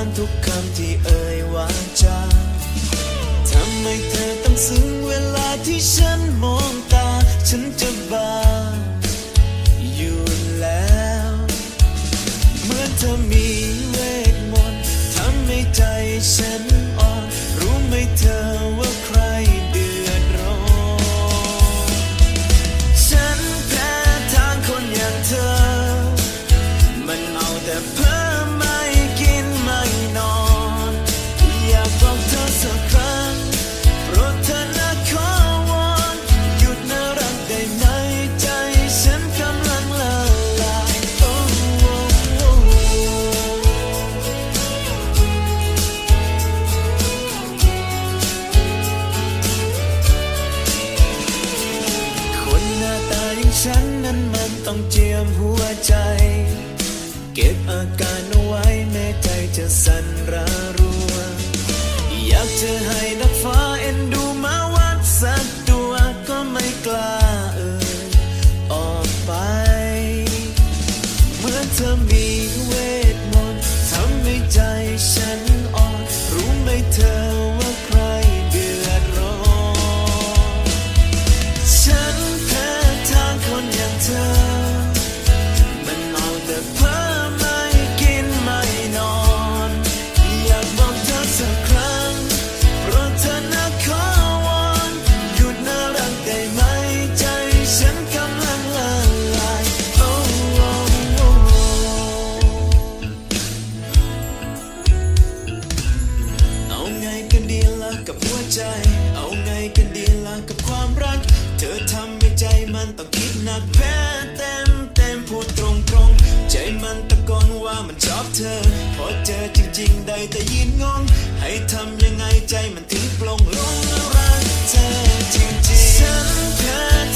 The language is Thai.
านทุกคำที่เอ่ยวาจาทำให้เธอต้องซึ้งเวลาที่ฉันมองตา ฉันจะบ้าอยู่แล้ว เหมือนเธอมีเวทมนต์ทำให้ใจฉัน ต้องเจียมหัวใจ เก็บอาการเอาไว้แม้ใจจะสั่นระรัว อยากจะให้นักฟ้าเอ็นดูมาวัดสักตัวก็ไม่กล้าเอ่ยออกไป เมื่อเธอมี จ เอาไงกันดีล่ะกับความรัก เธอทำให้ใจมันต้องคิดหนักแพ้เต็มเต็มพูดตรงตรงใจมันตะโกนว่ามันชอบเธอ พอเจอจริง ๆ ได้แต่ยินงง ให้ทำยังไงใจมันถึงปลงลงรักเธอจริงๆฉันแพ้